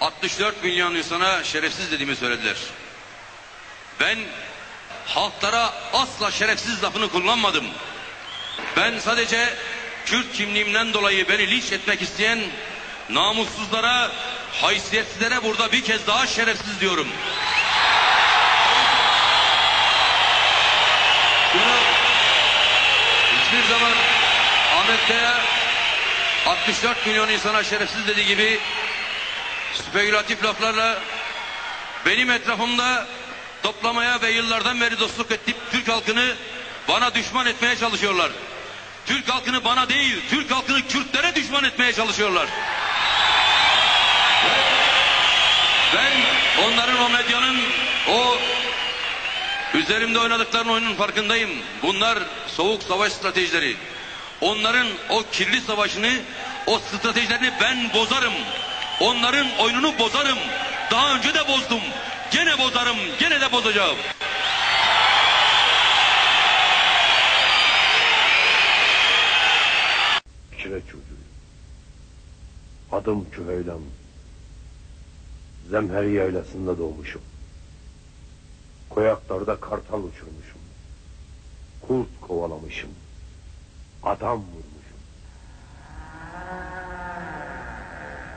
64 milyon insana şerefsiz dediğimi söylediler. Ben halklara asla şerefsiz lafını kullanmadım. Ben sadece Kürt kimliğimden dolayı beni linç etmek isteyen namussuzlara, haysiyetsizlere burada bir kez daha şerefsiz diyorum. Bunu hiçbir zaman Ahmet Kaya 64 milyon insana şerefsiz dediği gibi spekülatif laflarla benim etrafımda toplamaya ve yıllardan beri dostluk ettiğim Türk halkını bana düşman etmeye çalışıyorlar. Türk halkını bana değil, Türk halkını Kürtlere düşman etmeye çalışıyorlar. Ben onların o medyanın o üzerimde oynadıklarının oyunun farkındayım. Bunlar soğuk savaş stratejileri. Onların o kirli savaşını, o stratejilerini ben bozarım. Onların oyununu bozarım. Daha önce de bozdum. Gene bozarım, gene de bozacağım. Kire çocuğu. Adım Küheylan. Zemheri yaylasında doğmuşum. Koyaklarda kartal uçurmuşum. Kurt kovalamışım. Adam vurmuşum.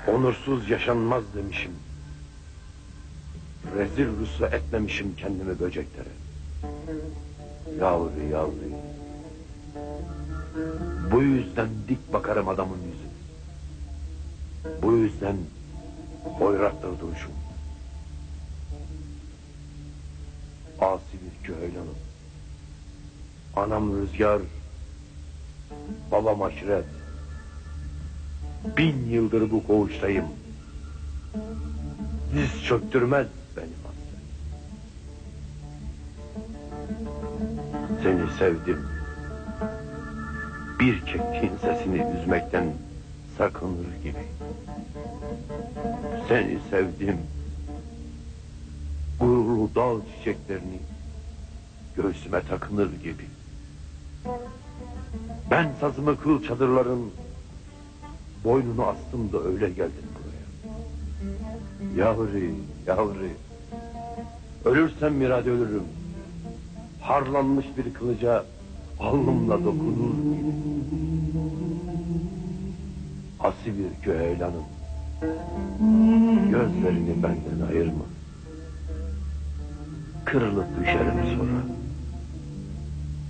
Onursuz yaşanmaz demişim. Rezil rüsva etmemişim kendimi böceklere. Yavru yavru. Bu yüzden dik bakarım adamın yüzüne. Bu yüzden hoyrattır duruşum. Asi bir köheylanım. Anam rüzgar, babam aşiret. Bin yıldır bu koğuştayım. Diz çöktürmez benim hasret. Seni sevdim. Bir kekliğin sesini üzmekten sakınır gibi. Seni sevdim. Gururlu dal çiçeklerini göğsüme takınır gibi. Ben sazımı kıl çadırların boynunu astım da öyle geldim buraya. Yavru, yavru. Ölürsem mirad ölürüm. Harlanmış bir kılıca alnımla dokunur gibi. Asi bir köheylanım. Gözlerini benden ayırma. Kırılıp düşerim sonra.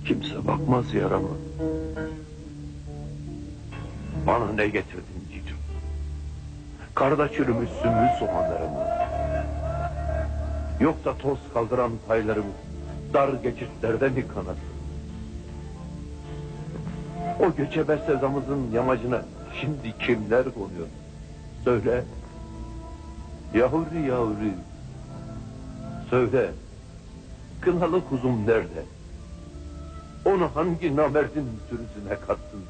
Kimse bakmaz yarama. Bana ne getirdin cicim? Karda çürümüş sümbül soğanlarımı. Yoksa toz kaldıran paylarımı dar geçitlerde mi kanattın? O göçebe sezamızın yamacına şimdi kimler konuyor? Söyle. Yavru yavru. Söyle. Kınalı kuzum nerede? Onu hangi namerdin sürüsüne kattın?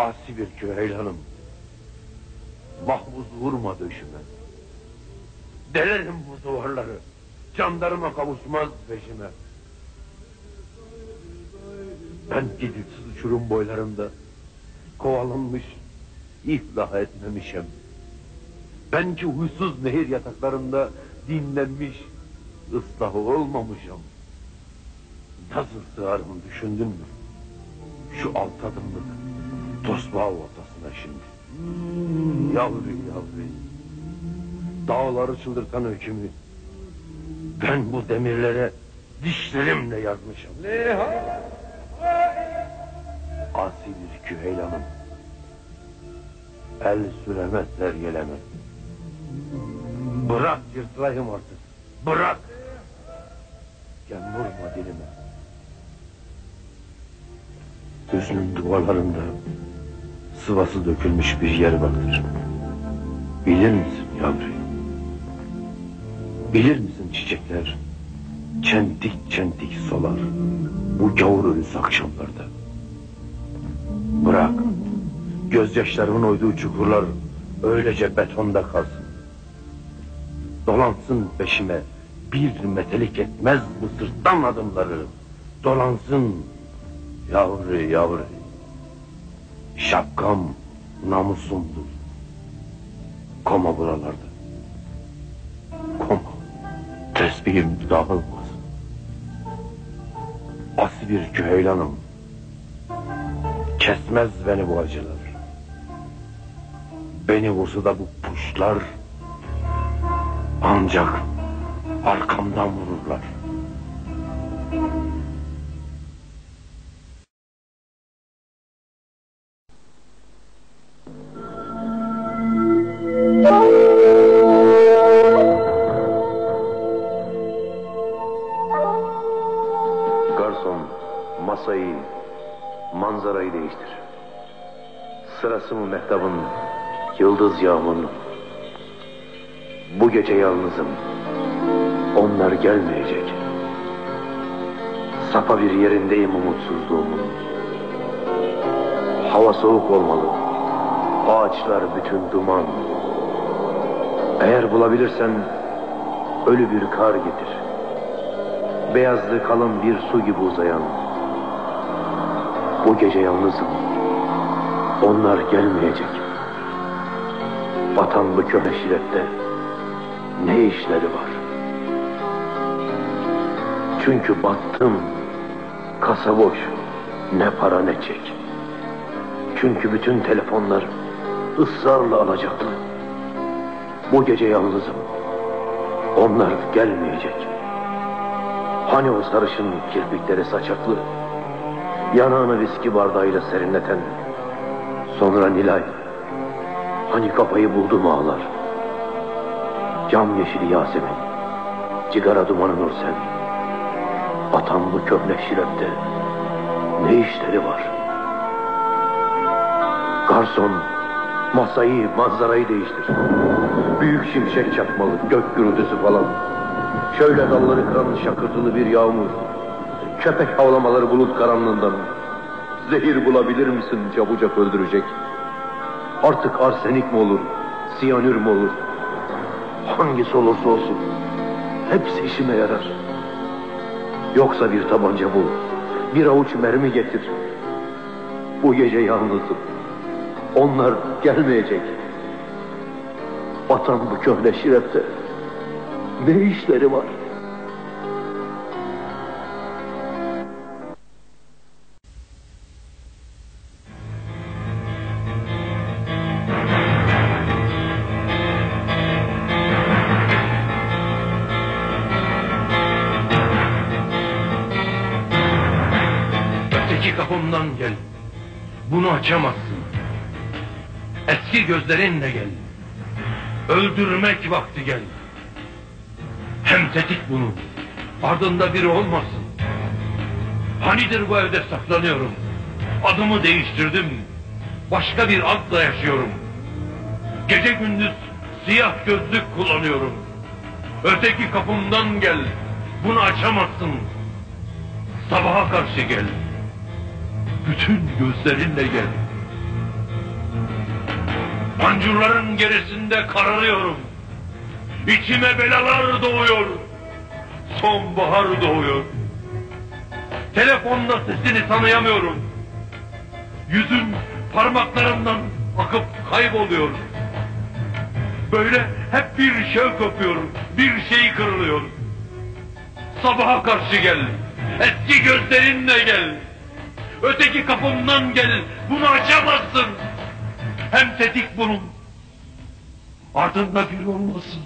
Asi bir köheylanım. Mahmuz vurma döşüme. Delerim bu duvarları. Canlarıma kavuşmaz peşime. Ben giditsiz uçurum boylarında kovalanmış, iflah etmemişim. Ben ki huysuz nehir yataklarında dinlenmiş, ıslah olmamışım. Nasıl sığarım düşündün mü? Şu alt adımlık tosbağa ortasına şimdi. Yavru yavru. Dağları çıldırtan öykümü ben bu demirlere dişlerimle yazmışım. Asi bir küheylanım. El süremezler gelemez. Bırak yırtılayım artık. Bırak. Gel vurma dilime. Gözünün duvarlarında sıvası dökülmüş bir yer vardır. Bilir misin yavru? Bilir misin çiçekler? Çentik çentik solar. Bu gavur ölüsü akşamlarda. Bırak. Gözyaşlarımın oyduğu çukurlar öylece betonda kalsın. Dolansın peşime bir metelik etmez bu sırttan adımları. Dolansın yavru yavru. Şapkam namusumdur. Koma buralarda. Koma. Tesbihim dağılmasın. Asi bir küheylanım. Kesmez beni bu acılar. Beni vursa da bu puşlar ancak arkamdan vururlar. Yıldız yağmurunun. Bu gece yalnızım. Onlar gelmeyecek. Sapa bir yerindeyim umutsuzluğumun. Hava soğuk olmalı. Ağaçlar bütün duman. Eğer bulabilirsen ölü bir kar getir. Beyazlı kalın bir su gibi uzayan. Bu gece yalnızım. Onlar gelmeyecek. Batan bu köhne şirette ne işleri var? Çünkü battım. Kasa boş. Ne para ne çek. Çünkü bütün telefonlar ısrarla alacaklı. Bu gece yalnızım. Onlar gelmeyecek. Hani o sarışın kirpikleri saçaklı, yanağını viski bardağıyla serinleten, sonra Nilay, hani kafayı buldu mu ağlar? Cam yeşili Yasemin, cigara dumanı Nursen, atan bu köhne şirette ne işleri var? Garson, masayı, manzarayı değiştir. Büyük şimşek çakmalı, gök gürültüsü falan. Şöyle dalları kıran şakırtılı bir yağmur. Köpek havlamaları bulut karanlığından. Zehir bulabilir misin çabucak öldürecek? Artık arsenik mi olur, siyanür mü olur? Hangisi olursa olsun hepsi işime yarar. Yoksa bir tabanca bul, bir avuç mermi getir. Bu gece yalnızım. Onlar gelmeyecek. Batan bu köhne şirette ne işleri var? Açamazsın. Eski gözlerinle gel. Öldürmek vakti gel. Hem tetik bunu. Ardında biri olmasın. Hanidir bu evde saklanıyorum. Adımı değiştirdim. Başka bir adla yaşıyorum. Gece gündüz siyah gözlük kullanıyorum. Öteki kapımdan gel. Bunu açamazsın. Sabaha karşı gel. Bütün gözlerinle gel. Pancurların gerisinde kararıyorum. İçime belalar doğuyor. Sonbahar doğuyor. Telefonda sesini tanıyamıyorum. Yüzün parmaklarımdan akıp kayboluyor. Böyle hep bir şey kopuyor, bir şey kırılıyor. Sabaha karşı gel, eski gözlerinle gel. Öteki kapımdan gel, bunu açamazsın. Hem tetik bunun, ardında bir olmasın.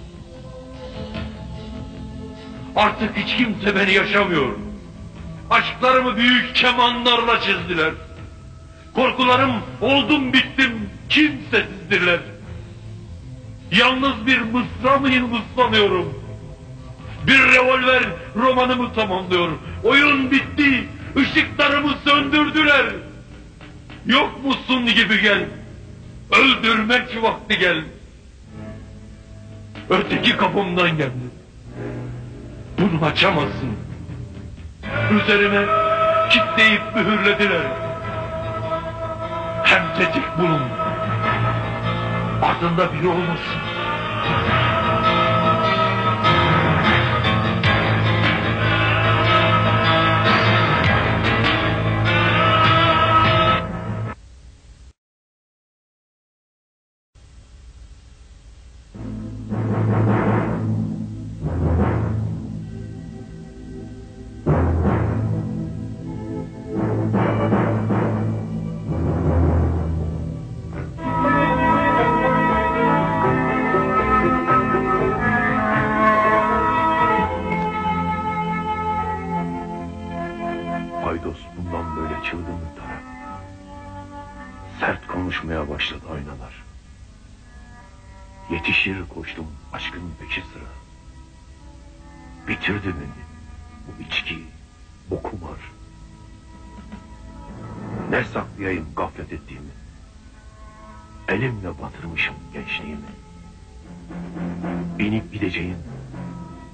Artık hiç kimse beni yaşamıyor. Aşklarımı büyük kemanlarla çizdiler. Korkularım oldum bittim kimsesizdirler. Yalnız bir mısra mıyım ıslanıyorum. Bir revolver romanımı tamamlıyor. Oyun bitti, ışıklarımı söndürdüler. Yok musun gibi gel. Öldürmek vakti gel. Öteki kapımdan geldi. Bunu açamazsın. Üzerime kitleyip mühürlediler. Hem tetik bunun. Ardında biri olmasın. Gençliğimi. Binip gideceğim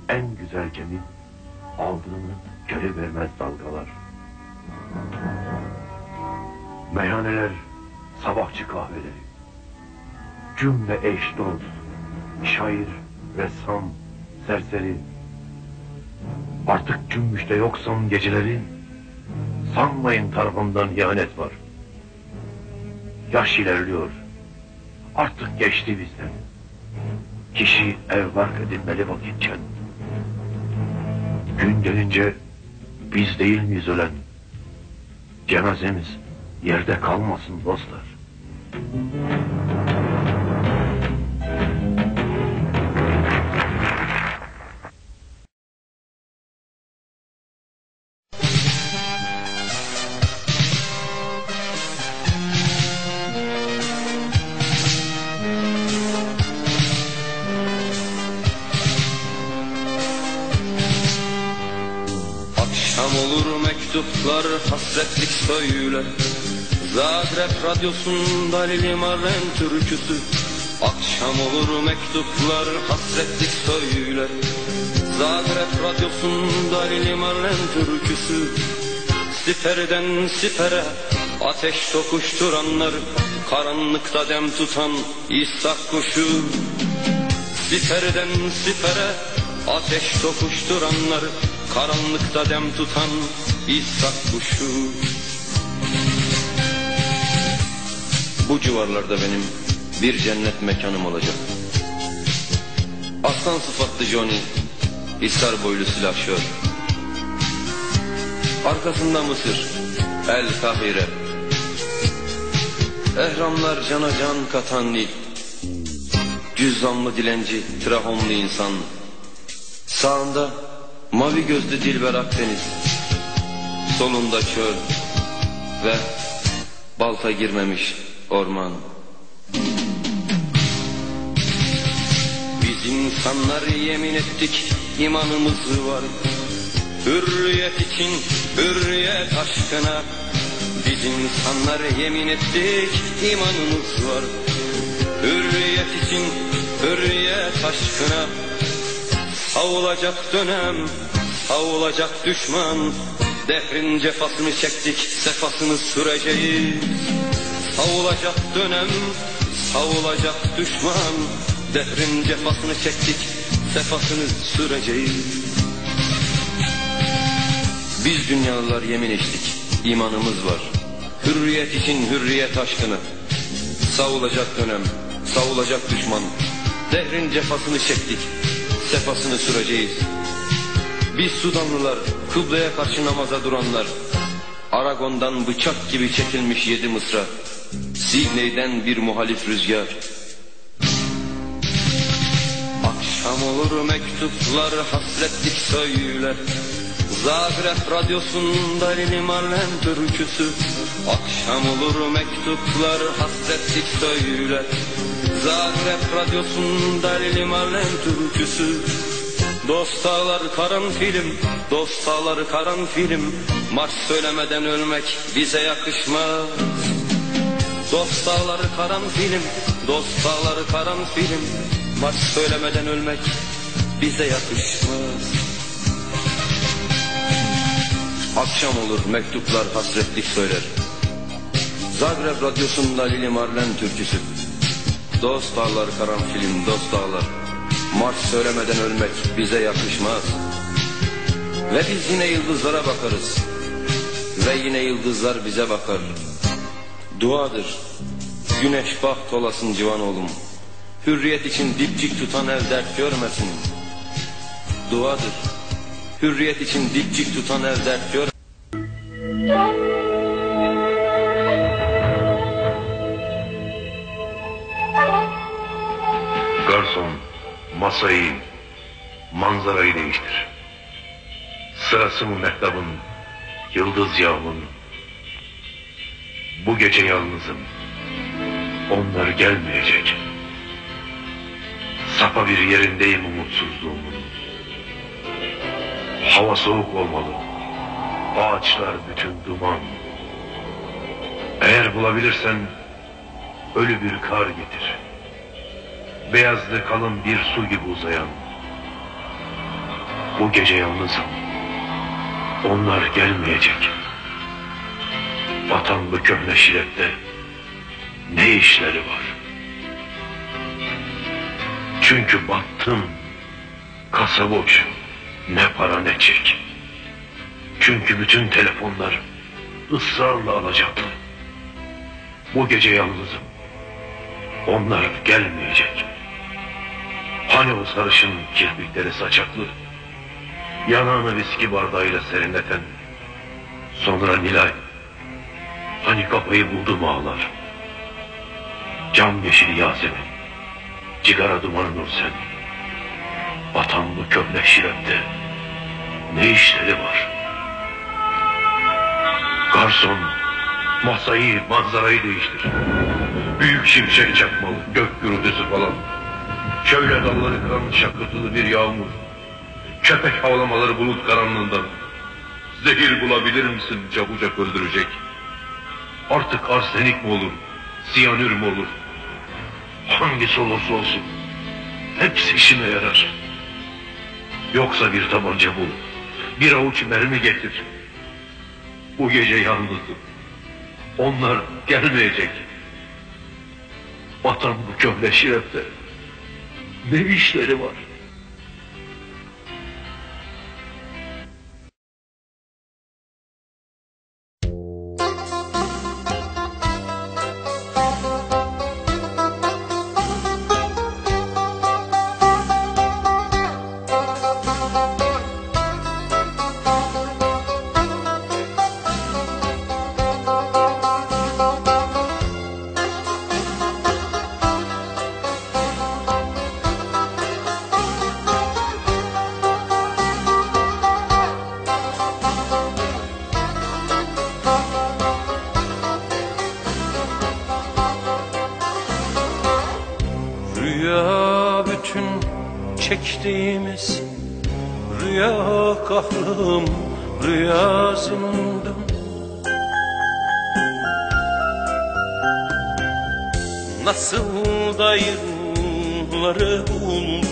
en güzel gemi aldığını geri vermez dalgalar. Meyhaneler, sabahçı kahveleri, cümle eş dost, şair, ressam, serseri. Artık cümbüşte yoksam geceleri, sanmayın tarafımdan ihanet var. Yaş ilerliyor, artık geçti bizden. Kişi ev bark edinmeli vakitken. Gün gelince biz değil miyiz ölen? Cenazemiz yerde kalmasın dostlar. Mektuplar hasretlik söyler Zagreb radyosunda Lili Marlen türküsü. Akşam olur mektuplar hasretlik söyler Zagreb radyosunda Lili Marlen türküsü. Siperden sipere ateş tokuşturanlar Karanlıkta dem tutan İshak kuşu. Siperden sipere ateş tokuşturanlar Karanlıkta dem tutan İshak kuşu. Bu civarlarda benim bir cennet mekanım olacak. Aslan sıfatlı Johnny Hisar boylu silahşör Arkasında Mısır El Kahire. Ehramlar cana can katan Nil. Cüzzamlı dilenci, trahomlu insan. Sağında mavi gözlü Dilber Akdeniz. Solunda çöl ve balta girmemiş orman. Biz insanlar yemin ettik imanımız var. Hürriyet için, hürriyet aşkına. Biz insanlar yemin ettik imanımız var. Hürriyet için, hürriyet aşkına Savulacak dönem, savulacak düşman. Dehrin cefasını çektik, sefasını süreceğiz. Savulacak dönem, savulacak düşman. Dehrin cefasını çektik, sefasını süreceğiz. Biz dünyalılar yemin içtik, imanımız var. Hürriyet için hürriyet aşkını. Savulacak dönem, savulacak düşman. Dehrin cefasını çektik, sefasını süreceğiz. Biz Sudanlılar, kıbleye karşı namaza duranlar. Aragon'dan bıçak gibi çekilmiş yedi mısra. Sidney'den bir muhalif rüzgar. Akşam olur mektuplar hasretlik söyler. Zagreb radyosunda Lili Marlen türküsü Akşam olur mektuplar hasretlik söyler Zagreb radyosunda Lili Marlen türküsü. Dost ağlar karanfilim, dost ağlar karanfilim Marş söylemeden ölmek bize yakışmaz. Dost ağlar karanfilim, dost ağlar karanfilim Marş söylemeden ölmek bize yakışmaz. Akşam olur mektuplar hasretlik söyler. Zagreb radyosunda Lili Marlen türküsü. Dost ağlar karanfilim dost ağlar. Marş söylemeden ölmek bize yakışmaz. Ve biz yine yıldızlara bakarız. Ve yine yıldızlar bize bakar. Duadır. Güneş baht olasın civan oğlum. Hürriyet için dipçik tutan el dert görmesin. Duadır. Hürriyet için dipçik tutan el dert gör. Masayı, manzarayı değiştir. Sırası mı mehtabın, yıldız yağmurun. Bu gece yalnızım. Onlar gelmeyecek. Sapa bir yerindeyim umutsuzluğumun. Hava soğuk olmalı. Ağaçlar bütün duman. Eğer bulabilirsen ölü bir kar getir. Beyazlı kalın bir su gibi uzayan. Bu gece yalnızım. Onlar gelmeyecek. Vatan bu köhne şilette ne işleri var? Çünkü battım, kasa boş, ne para ne çek. Çünkü bütün telefonlar ısrarla alacaklı. Bu gece yalnızım. Onlar gelmeyecek. Hani o sarışın kirpikleri saçaklı, yanağını viski bardağıyla serinleten, sonra Nilay, hani kafayı buldu mu ağlar. Cam yeşili Yasemin, cigara dumanı Nursen, vatan bu köhne şirette ne işleri var? Garson, masayı, manzarayı değiştir. Büyük şimşek çakmalı, gök gürültüsü falan. Şöyle dalları kıran şakırtılı bir yağmur. Köpek havlamaları bulut karanlığından. Zehir bulabilir misin çabucak öldürecek? Artık arsenik mi olur, siyanür mü olur? Hangisi olursa olsun, hepsi işime yarar. Yoksa bir tabanca bul, bir avuç mermi getir. Bu gece yalnızım. Onlar gelmeyecek. Vatan bu köhne şirette. Ne işleri var? Kahrım, rüya zindan Nasıl da yılları buldu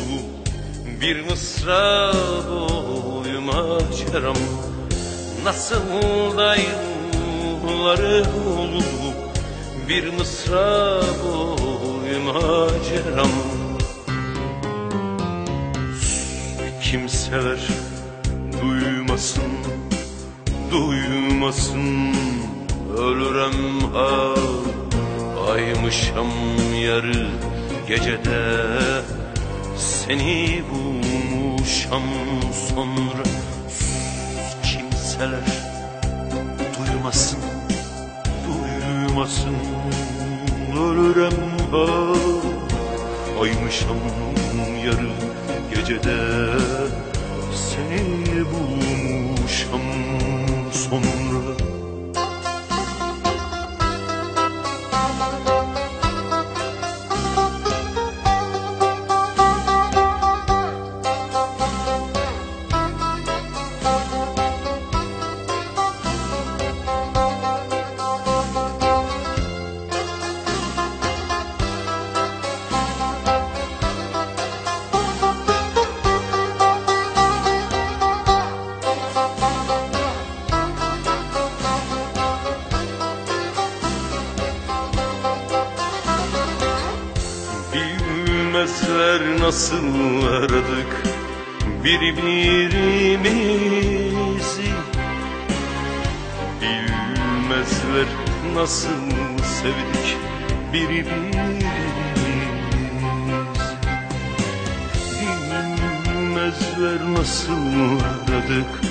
Bir mısra boyuma çeram Nasıl da yılları buldu Bir mısra boyuma çeram Kimseler duymasın, duymasın. Ölürem ha Aymışam yarı gecede. Seni bulmuşam sonra Sus kimseler. Duymasın, duymasın. Ölürem ha Aymışam yarı gecede Seni bulmuşam nasıl sevdik birbirimizi Bilmezler nasıl aradık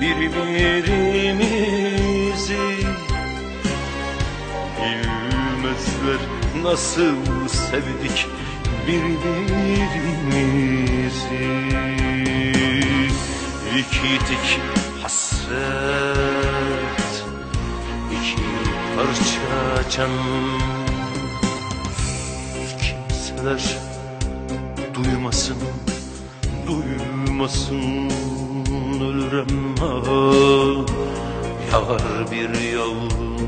birbirimizi? Bilmezler nasıl sevdik birbirimizi? İki tek hasret parça can Kimseler duymasın, duymasın ölürem ha. Yağar bir yağmur,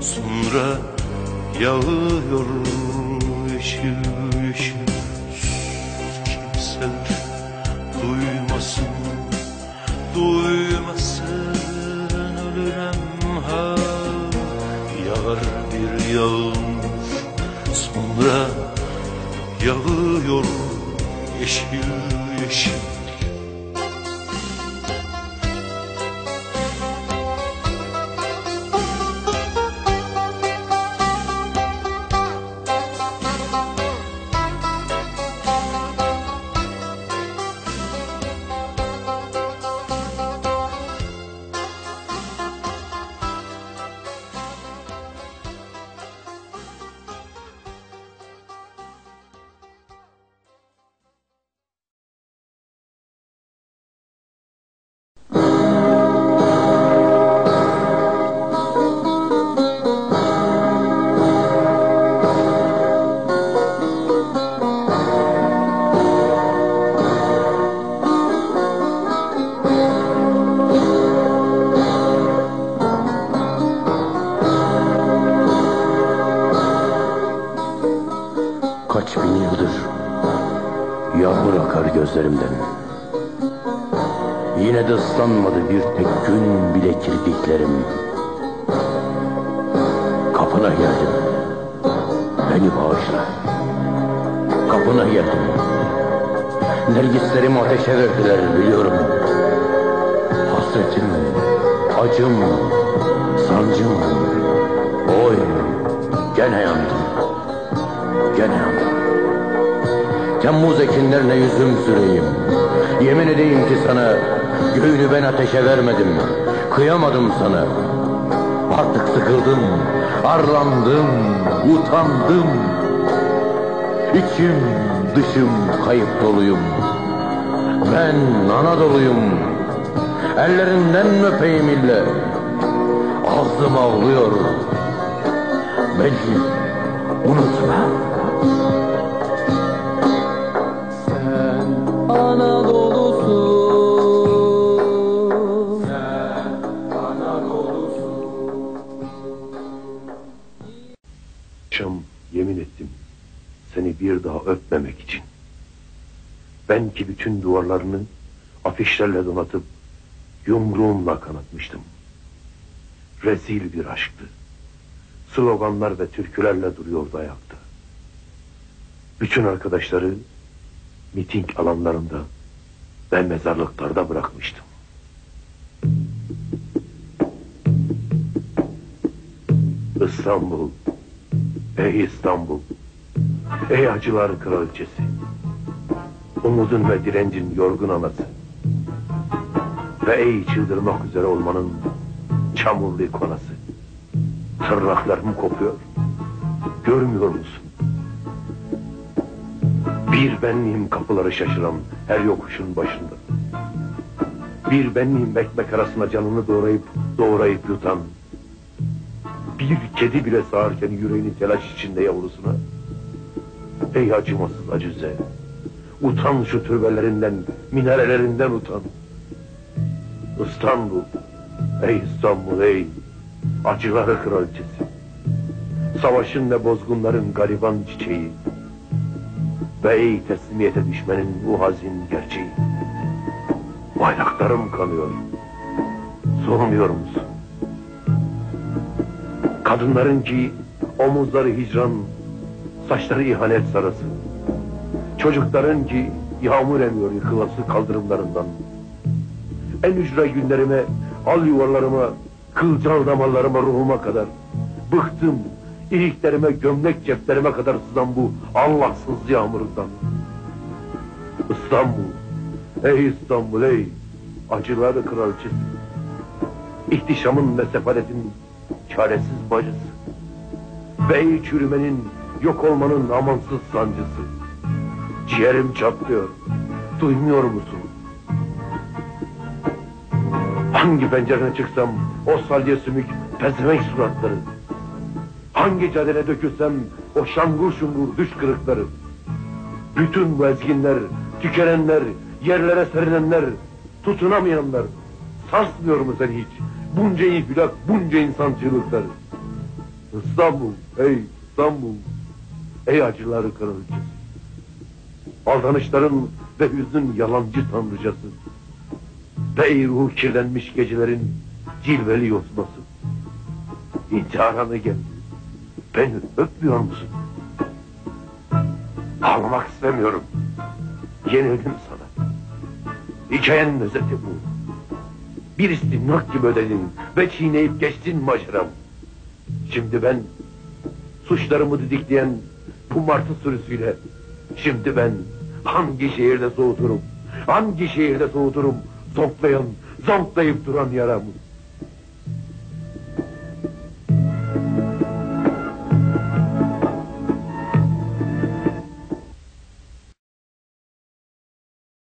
sonra yağıyor yeşil yeşil. Yağıyor yeşil yeşil. Acım, sancım. Oy, gene yandım. Gene yandım. Temmuz ekinlerine yüzüm süreyim. Yemin edeyim ki sana göğünü ben ateşe vermedim. Kıyamadım sana. Artık sıkıldım, arlandım, utandım. İçim dışım kayıp doluyum. Ben Anadolu'yum. Ellerinden öpeyim ille. Ağzım ağlıyor. Beni unutma. Akşam yemin ettim seni bir daha öpmemek için. Ben ki bütün duvarlarını afişlerle donatıp yumruğumla kanatmıştım. Rezil bir aşktı. Sloganlar ve türkülerle duruyordu ayakta. Bütün arkadaşları miting alanlarında ve mezarlıklarda bırakmıştım. İstanbul, ey İstanbul, ey acılar kraliçesi, umudun ve direncin yorgun anası ve ey çıldırmak üzere olmanın çamurlu konası. Tırnaklarım kopuyor, görmüyor musun? Bir benliğim kapıları şaşıran her yokuşun başında. Bir benliğim ekmek arasında canını doğrayıp doğrayıp yutan. Bir kedi bile sağarken yüreğini telaş içinde yavrusuna. Ey acımasız acıze. Utan şu türbelerinden, minarelerinden utan. İstanbul, ey İstanbul ey. Acıları kraliçesi. Savaşın ve bozgunların gariban çiçeği. Ve ey teslimiyete düşmenin bu hazin gerçeği. Bayraklarım kanıyor. Soğumuyor musun? Kadınların ki omuzları hicran, saçları ihanet sarısı. Çocukların ki yağmur emiyor yıkılası kaldırımlarından. En ücra günlerime, al yuvarlarıma, kılcal damarlarıma, ruhuma kadar. Bıktım, iliklerime, gömlek ceplerime kadar sızan bu Allahsız yağmurundan. İstanbul, ey İstanbul ey, acıları kraliçesi. İhtişamın ve sefaletin çaresiz bacısı. Ve ey çürümenin, yok olmanın amansız sancısı. Ciğerim çatlıyor, duymuyor musun? Hangi pencerene çıksam o salya sümük pezevenk suratları. Hangi caddene dökülsem o şangur şungur düş kırıkları. Bütün bu ezginler, tükenenler, yerlere serilenler, tutunamayanlar, sarsmıyor mu seni hiç? Bunca infilak, bunca insan çığlıkları. İstanbul, ey İstanbul, ey acıları kraliçesi. Aldanışların ve hüznün yalancı tanrıcası. Ey ruhu kirlenmiş gecelerin cilveli yosması. İntihara mı geldi? Beni öpmüyor musun? Ağlamak istemiyorum. Yenildim sana. Hikayenin özeti bu. Bir istimlak gibi ödedin ve çiğneyip geçtin maceram. Şimdi ben suçlarımı didikleyen bu martı sürüsüyle şimdi ben hangi şehirde soğuturum? Hangi şehirde soğuturum? Zonklayan, zonklayıp duran yaramı.